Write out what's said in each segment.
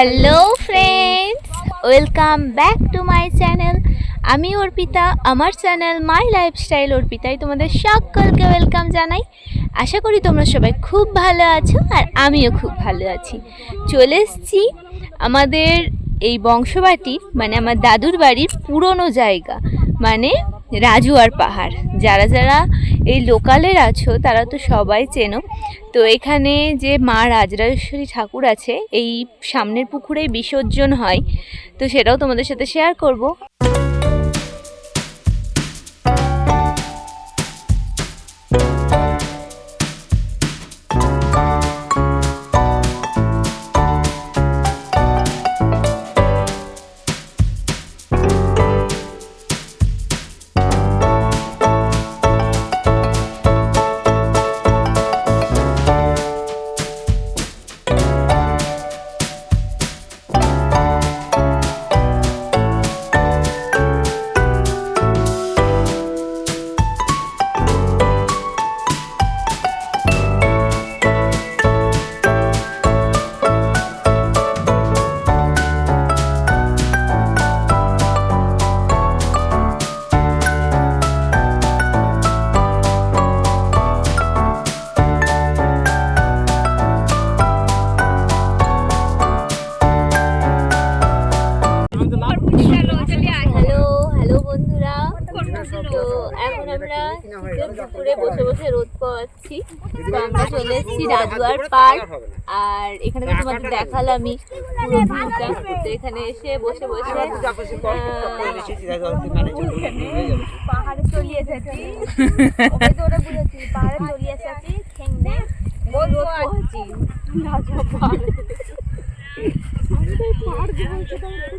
Hello friends welcome back to my channel আমি অর্পিতা, আমার channel my lifestyle অর্পিতায় তোমাদের সকলকে ওয়েলকাম জানাই। আশা করি তোমরা সবাই খুব ভালো আছো আর আমিও খুব ভালো আছি। চলে এসেছি আমাদের এই বংশবাটি মানে আমার দাদুর বাড়ির পুরনো জায়গা মানে রাজুয়ার পাহাড়। যারা যারা এই লোকালের আছো, তারা তো সবাই চেনো। তো এখানে যে মা রাজরাজেশ্বরী ঠাকুর আছে, এই সামনের পুকুরেই বিসর্জন হয়। তো সেটাও তোমাদের সাথে শেয়ার করব। তো এখন আমরা পুকুরে বসে বসে রোদ পাচ্ছি তো আমরা চলে এসেছি রাজুয়ার পার্ক। আর এখানে তো তোমাদের দেখালামই পুরো ভিউটা তো এখানে এসে বসে বসে আহ, পাহাড়ে চলিয়ে যাচ্ছি। ওকে তো ওটা বুঝেছি পাহাড়ে চলিয়ে যাচ্ছি ঠেঙ্গে বলব আছি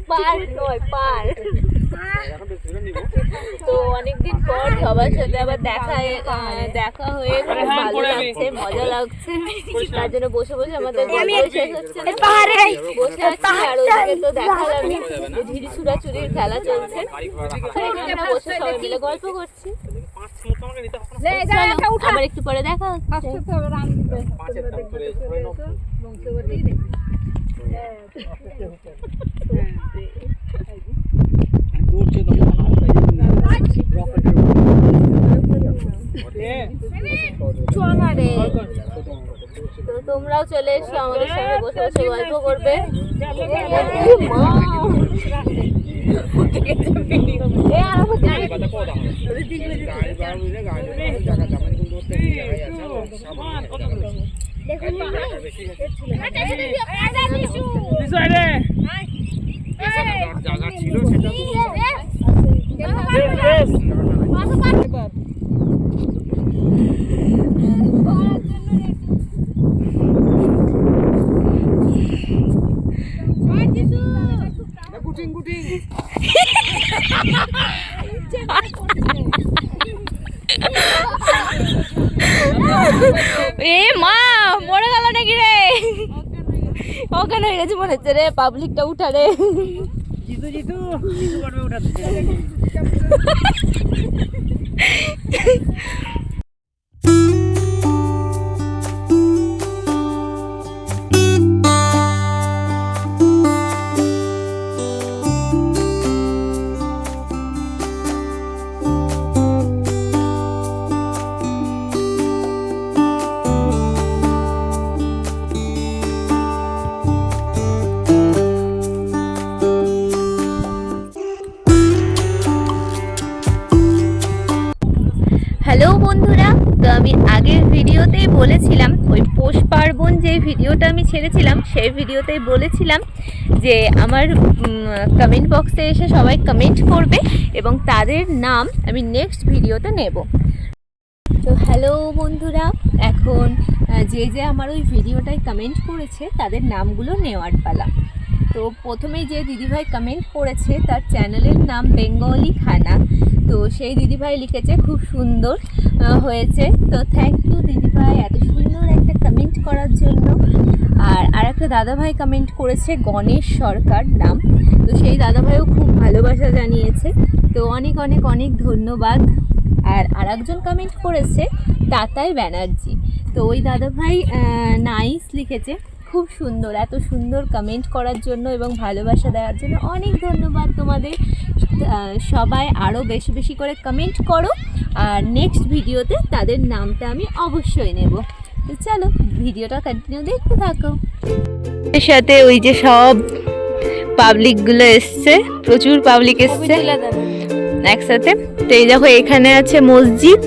পার নয় পার তো অনেকদিন পর সবার সাথে আবার দেখা দেখা হয়ে খুব ভালো লাগছে মজা লাগছে। তার জন্য বসে বসে আমাদের গল্প শেষ হচ্ছে না। বসে আছি আর ওদিকে তো দেখালামই। ঝিরি চুরির খেলা চলছে। এখানে আমরা বসে সবাই মিলে গল্প করছি। আবার একটু পরে দেখা হচ্ছে। তোমরাও চলে এসো আমাদের সঙ্গে বসে বসে গল্প করবে জায়গা ছিল সেটা কুটিং কুটিং। এ মা মরে গেল নাকি রে? ওখানে হয়ে গেছে মনে হচ্ছে রে? পাবলিকটা উঠা রে। জিতু জিতু। জিতু উঠাতে বন্ধুরা, তো আমি আগের ভিডিওতেই বলেছিলাম, ওই পৌষ পার্বণ যে ভিডিওটা আমি ছেড়েছিলাম, সেই ভিডিওতেই বলেছিলাম যে আমার কমেন্ট বক্সে এসে সবাই কমেন্ট করবে এবং তাদের নাম আমি নেক্সট ভিডিওতে নেব। তো হ্যালো বন্ধুরা, এখন যে যে আমার ওই ভিডিওটায় কমেন্ট করেছে, তাদের নামগুলো নেওয়ার পালা। তো প্রথমেই যে দিদিভাই কমেন্ট করেছে, তার চ্যানেলের নাম বেঙ্গলি খানা তো সেই দিদিভাই লিখেছে, খুব সুন্দর হয়েছে। তো থ্যাংক ইউ দিদিভাই, এত সুন্দর একটা কমেন্ট করার জন্য। আর আর একটা দাদাভাই কমেন্ট করেছে, গণেশ সরকার নাম। তো সেই দাদাভাইও খুব ভালোবাসা জানিয়েছে। তো অনেক অনেক অনেক ধন্যবাদ। আর আরেকজন কমেন্ট করেছে, তাতাই ব্যানার্জি। তো ওই দাদাভাই নাইস লিখেছে। খুব সুন্দর এত সুন্দর কমেন্ট করার জন্য এবং ভালোবাসা দেওয়ার জন্য অনেক ধন্যবাদ তোমাদের। সবাই আরও বেশি বেশি করে কমেন্ট করো। আর নেক্সট ভিডিওতে তাদের নামটা আমি অবশ্যই নেব। তো চলো ভিডিওটা কন্টিনিউ দেখতে থাকো। এর সাথে ওই যে সব পাবলিকগুলো এসছে প্রচুর পাবলিক এসছে। একসাথে। তো এই দেখো এখানে আছে মসজিদ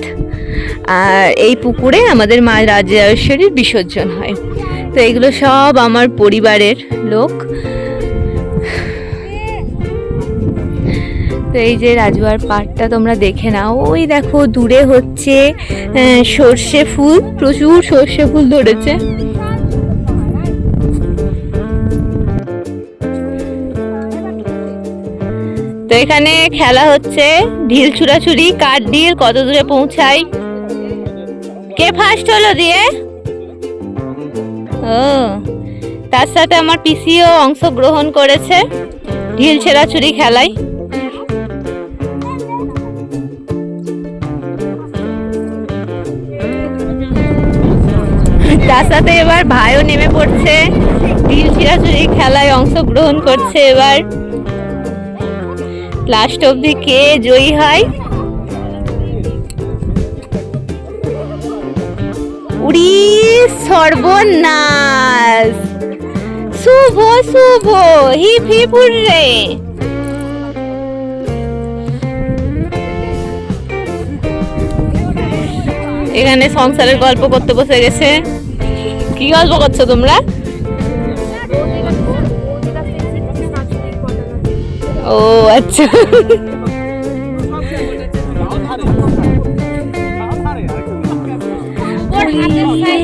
আর এই পুকুরে আমাদের মা রাজরাজেশ্বরীর বিসর্জন হয়। তো এগুলো সব আমার পরিবারের লোক। তো এই যে রাজুয়ার পাটটা তোমরা দেখে নাও। ওই দেখো, দূরে হচ্ছে সর্ষে ফুল, প্রচুর সর্ষে ফুল ধরেছে। তো এখানে খেলা হচ্ছে, ঢিল ছুড়াছুড়ি কার ঢিল, কত দূরে পৌঁছায় কে ফার্স্ট হলো দিয়ে? ও, তার সাথে আমার পিসিও অংশগ্রহণ করেছে ঢিল ছেড়াছুড়ি খেলায়। তার সাথে এবার ভাইও নেমে পড়ছে, ঢিল ছিঁড়াছুড়ি খেলায় অংশগ্রহণ করছে এবার। লাস্ট অবধি কে জয়ী হয়? উড়ি সর্বনাশ। শুভ শুভ হিপ হিপ রে এখানে সংসারের গল্প করতে বসে গেছে। কি গল্প করছ তোমরা? ও আচ্ছা। 他的